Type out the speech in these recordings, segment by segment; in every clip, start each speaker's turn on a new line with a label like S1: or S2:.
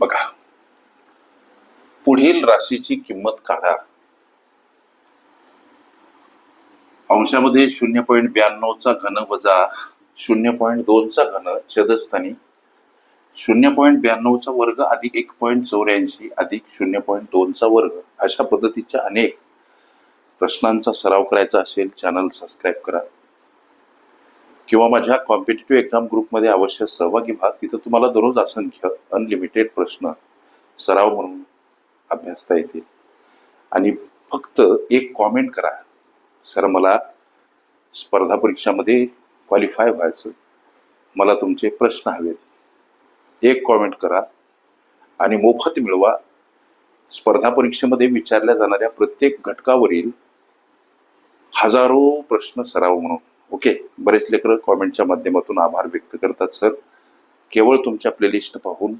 S1: बघा. पुढील राशीची किंमत काढा. अंशामध्ये शून्य पॉईंट ब्याण्णवचा घन वजा शून्य पॉईंट दोनचा घन छेदस्थानी. शून्य पॉईंट ब्याण्णवचा वर्ग अधिक एक पॉईंट चौऱ्याऐंशी अधिक शून्य पॉईंट दोनचा वर्ग अशा पद्धतीच्या अनेक प्रश्नांचा सराव करायचा असेल चॅनल सबस्क्राईब करा. किंवा माझ्या कॉम्पिटेटिव्ह एक्झाम ग्रुपमध्ये अवश्य सहभागी व्हा. तिथं तुम्हाला दररोज असंख्य अनलिमिटेड प्रश्न सराव म्हणून अभ्यासता येतील. आणि फक्त एक कॉमेंट करा. सर मला स्पर्धा परीक्षामध्ये क्वालिफाय व्हायचं मला तुमचे प्रश्न हवेत. एक कॉमेंट करा आणि मोफत मिळवा. स्पर्धा परीक्षेमध्ये विचारल्या जाणाऱ्या प्रत्येक घटकावरील हजारो प्रश्न सराव म्हणून. ओके बरेच लेकरं कॉमेंटच्या माध्यमातून आभार व्यक्त करतात सर. केवळ तुमच्या प्लेलिस्ट पाहून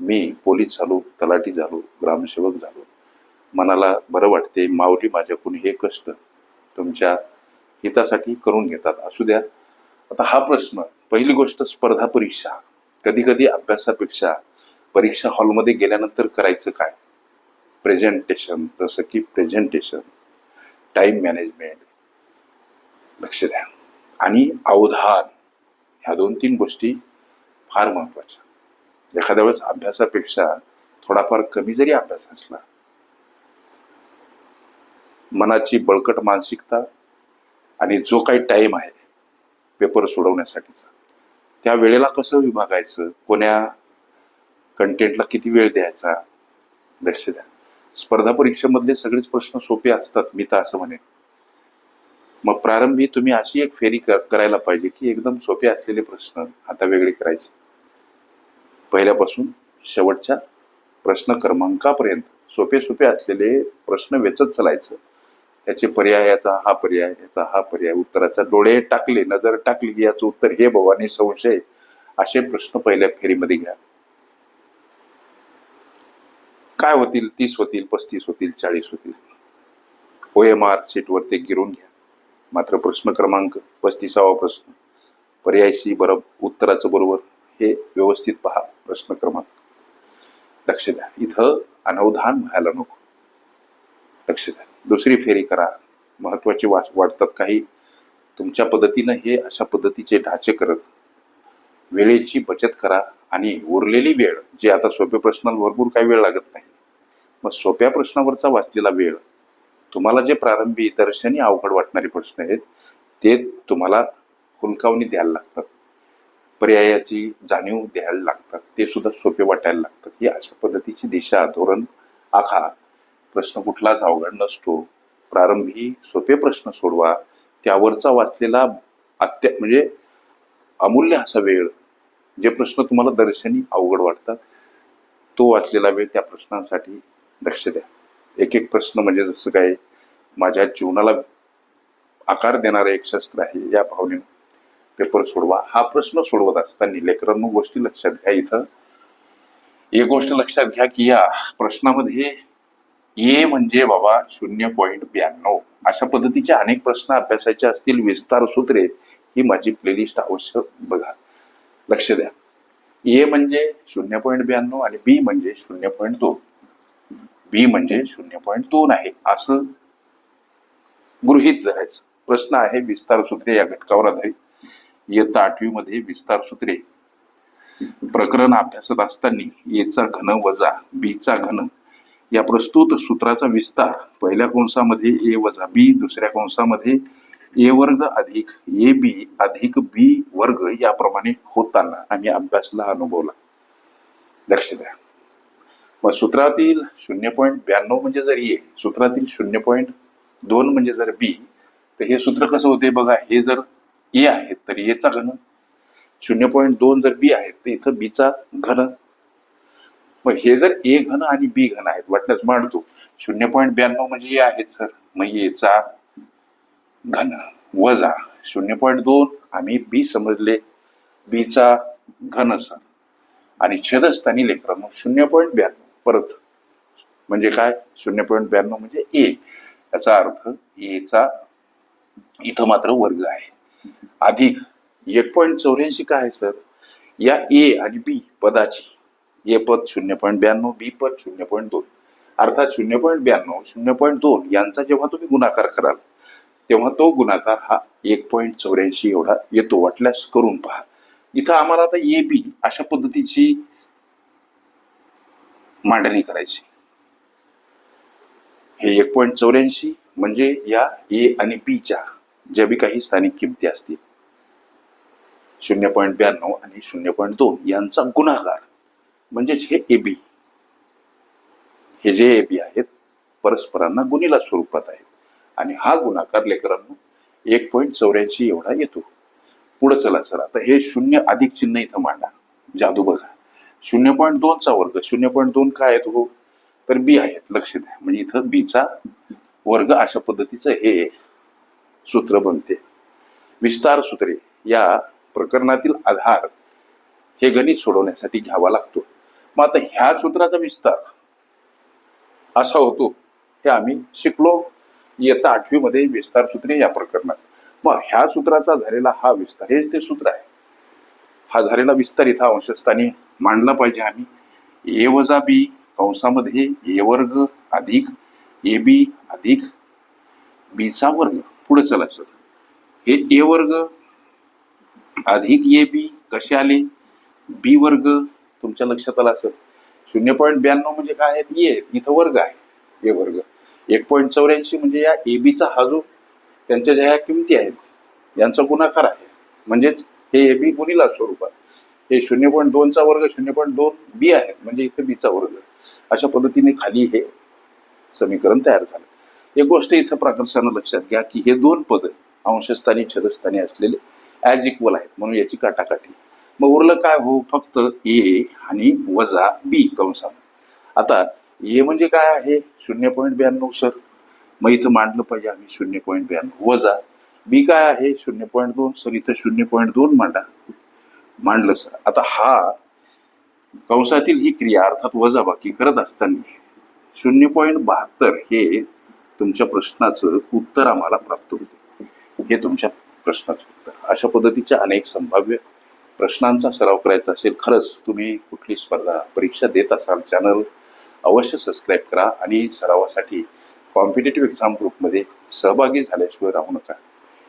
S1: मी पोलीस झालो तलाठी झालो ग्रामसेवक झालो. मनाला बरं वाटते माऊली माझ्याकडून हे कष्ट तुमच्या हितासाठी करून घेतात. असू द्या. आता हा प्रश्न पहिली गोष्ट स्पर्धा परीक्षा. कधी कधी अभ्यासापेक्षा परीक्षा हॉलमध्ये गेल्यानंतर करायचं काय? प्रेझेंटेशन जसं की प्रेझेंटेशन टाइम मॅनेजमेंट. लक्ष द्या. आणि अवधान ह्या दोन तीन गोष्टी फार महत्त्वाच्या एखाद्या वेळेस अभ्यासापेक्षा थोडाफार कमी जरी अभ्यास असला मनाची बळकट मानसिकता आणि जो काही टाइम आहे पेपर सोडवण्यासाठीचा त्या वेळेला कसं विभागायचं? कोण्या कंटेंटला किती वेळ द्यायचा? लक्ष द्या. स्पर्धा परीक्षेमधले सगळेच प्रश्न सोपे असतात मी तर असं म्हणेन. मग प्रारंभी तुम्ही अशी एक फेरी कर- करायला पाहिजे की एकदम सोपे असलेले प्रश्न आता वेगळे करायचे. पहिल्यापासून शेवटच्या प्रश्न क्रमांकापर्यंत सोपे सोपे असलेले प्रश्न वेचत चालायचं. त्याचे पर्याय याचा हा पर्याय याचा हा पर्याय उत्तराचा डोळे टाकले नजर टाकली की याचं उत्तर हे भवानी संशय असे प्रश्न पहिल्या फेरीमध्ये घ्या. काय होतील? तीस होतील पस्तीस होतील चाळीस होतील? ओ एम आर सीटवर ते गिरून घ्या. मात्र प्रश्न क्रमांक पस्तीसावा प्रश्न. पर्याय सी बरोबर उत्तराचं बरोबर. हे व्यवस्थित पहा प्रश्न क्रमांक. लक्ष द्या. इथं अनवधान व्हायला नको. लक्ष द्या. दुसरी फेरी करा. महत्त्वाचे वा वाटतात काही. तुमच्या पद्धतीनं हे अशा पद्धतीचे ढाचे करत. वेळेची बचत करा आणि उरलेली वेळ जे आता सोप्या प्रश्नाला भरपूर काही वेळ लागत नाही मग सोप्या प्रश्नावरचा वाचलेला वेळ तुम्हाला जे प्रारंभी दर्शनी अवघड वाटणारे प्रश्न आहेत ते तुम्हाला हुलकावणी द्यायला लागतात. पर्यायाची जाणीव द्यायला लागतात. ते सुद्धा सोपे वाटायला लागतात. ही अशा पद्धतीची दिशा धोरण आखा. प्रश्न कुठलाच अवघड नसतो. प्रारंभी सोपे प्रश्न सोडवा. त्यावरचा वाचलेला अत्य म्हणजे अमूल्य असा वेळ जे प्रश्न तुम्हाला दर्शनी अवघड वाटतात तो वाचलेला वेळ त्या प्रश्नांसाठी लक्ष द्या. एक एक प्रश्न म्हणजे जसं काय माझ्या जीवनाला आकार देणारं एक शस्त्र आहे या भावनेनं. पेपर सोडवा. हा प्रश्न सोडवत असताना लेकरांनो गोष्टी लक्षात घ्या इथं. एक गोष्ट लक्षात घ्या की या प्रश्नामध्ये ए म्हणजे बाबा शून्य पॉईंट ब्याण्णव. अशा पद्धतीचे अनेक प्रश्न अभ्यासाचे असतील विस्तार सूत्रे ही माझी प्लेलिस्ट अवश्य बघा. लक्ष द्या. ए म्हणजे शून्य पॉईंट ब्याण्णव आणि बी म्हणजे शून्य पॉईंट दोन. बी म्हणजे शून्य पॉईंट दोन आहे असं गृहित धरायचं. प्रश्न आहे विस्तार सूत्रे या घटकावर आधारित. इयत्ता आठवी मध्ये विस्तार सूत्रे. प्रकरण अभ्यासत असताना एचा घन वजा बीचा घन. या प्रस्तुत सूत्राचा विस्तार पहिल्या कंसामध्ये ए वजा बी दुसऱ्या कंसामध्ये ए वर्ग अधिक ए बी अधिक बी वर्ग याप्रमाणे होताना आम्ही अभ्यासला अनुभवला. लक्ष द्या. मग सूत्रातील शून्य पॉईंट ब्याण्णव म्हणजे जर ए सूत्रातील शून्य पॉईंट दोन म्हणजे जर बी तर हे सूत्र कसं होते बघा हे जर ए आहे तर एचा घन. शून्य पॉईंट दोन जर बी आहेत तर इथं बीचा घन. मग हे जर ए घन आणि बी घन आहेत वाटल्यास मांडतो शून्य पॉईंट ब्याण्णव म्हणजे ए आहेत सर. मग एचा घन वजा शून्य पॉईंट दोन आम्ही बी समजले. बीचा घन सर. आणि छेदस्थानी मग शून्य पॉईंट ब्याण्णव. परत. म्हणजे काय? शून्य पॉईंट ब्याण्णव म्हणजे ए याचा अर्थ एचा इथं मात्र वर्ग आहे. अधिक एक पॉईंट चौऱ्याऐंशी काय आहे सर? या ए आणि बी पदाची ए पद शून्य पॉईंट ब्याण्णव बी पद शून्य पॉईंट दोन. अर्थात शून्य पॉईंट ब्याण्णव शून्य पॉईंट दोन यांचा जेव्हा तुम्ही गुणाकार कराल तेव्हा तो गुणाकार हा एक पॉईंट चौऱ्याऐंशी एवढा येतो. वाटल्यास करून पहा. इथं आम्हाला आता ए बी अशा पद्धतीची मांडणी करायची. हे एक पॉईंट चौऱ्याऐंशी म्हणजे या ए आणि बीच्या ज्या बी काही स्थानिक किमती असतील शून्य पॉईंट ब्याण्णव आणि शून्य पॉईंट दोन यांचा गुणाकार म्हणजेच हे ए बी हे जे ए बी आहेत परस्परांना गुणीला स्वरूपात आहेत. आणि हा गुणाकार लेकरांनो एक पॉईंट चौऱ्याऐंशी एवढा येतो. पुढे चला सर आता हे शून्य अधिक चिन्ह इथं मांडा. जादू बघा. शून्य पॉईंट दोनचा वर्ग शून्य पॉईंट दोन काय आहेत हो? तर बी आहेत लक्ष द्या. म्हणजे इथं बीचा वर्ग अशा पद्धतीचं हे सूत्र बनते. विस्तार सूत्रे या प्रकरणातील आधार हे गणित सोडवण्यासाठी घ्यावा लागतो. मग आता ह्या सूत्राचा विस्तार असा होतो हे आम्ही शिकलो. इयत्ता आठवीमध्ये विस्तार सूत्रे या प्रकरणात. मग ह्या सूत्राचा झालेला हा विस्तार हेच ते सूत्र आहे. हा झालेला विस्तार इथं अंशस्थानी मांडला पाहिजे आम्ही. ए वजा बी कंसामध्ये ए वर्ग अधिक ए बी अधिक बीचा वर्ग. पुढे चला सर. हे ए वर्ग अधिक ए बी कसे आले? बी वर्ग तुमच्या लक्षात आला सर शून्य पॉईंट ब्याण्णव म्हणजे काय आहे? ए इथं वर्ग आहे. ए वर्ग. एक पॉईंट चौऱ्याऐंशी म्हणजे या ए बीचा हा जो त्यांच्या ज्या ह्या किमती आहेत यांचा गुणाकार आहे. म्हणजेच हे ए बी गुणिला स्वरूपात हे शून्य पॉईंट दोनचा वर्ग शून्य पॉईंट दोन बी आहेत म्हणजे इथे बीचा वर्ग. अशा पद्धतीने खाली हे समीकरण तयार झालं. एक गोष्ट इथं प्राकर्षानं लक्षात घ्या की हे दोन पद अंशस्थानी छदस्थानी असलेले ॲज इक्वल आहेत म्हणून याची काटाकाठी. मग उरलं काय हो? फक्त ए आणि वजा बी कंसात आता ए म्हणजे काय आहे? शून्य पॉईंट ब्याण्णव सर. मग इथं मांडलं पाहिजे आम्ही शून्य पॉईंट ब्याण्णव. वजा बी काय आहे? शून्य पॉईंट दोन. सर इथं शून्य पॉईंट दोन मांडा. मांडलं सर. आता हा कंसातील ही क्रिया अर्थात वजाबाकी करत असताना शून्य पॉईंट बहात्तर हे तुमच्या प्रश्नाचं उत्तर आम्हाला प्राप्त होते. हे तुमच्या प्रश्नाचं उत्तर. अशा पद्धतीच्या अनेक संभाव्य प्रश्नांचा सराव करायचा असेल खरंच तुम्ही कुठली स्पर्धा परीक्षा देत असाल चॅनल अवश्य सबस्क्राईब करा आणि सरावासाठी कॉम्पिटेटिव्ह एक्झाम ग्रुपमध्ये सहभागी झाल्याशिवाय राहू नका.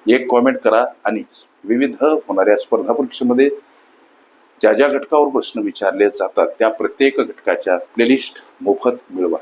S1: एक कॉमेंट करा आणि विविध होणाऱ्या स्पर्धा परीक्षेमध्ये ज्या ज्या घटकावर प्रश्न विचारले जातात त्या प्रत्येक घटकाच्या प्लेलिस्ट मोफत मिळवा.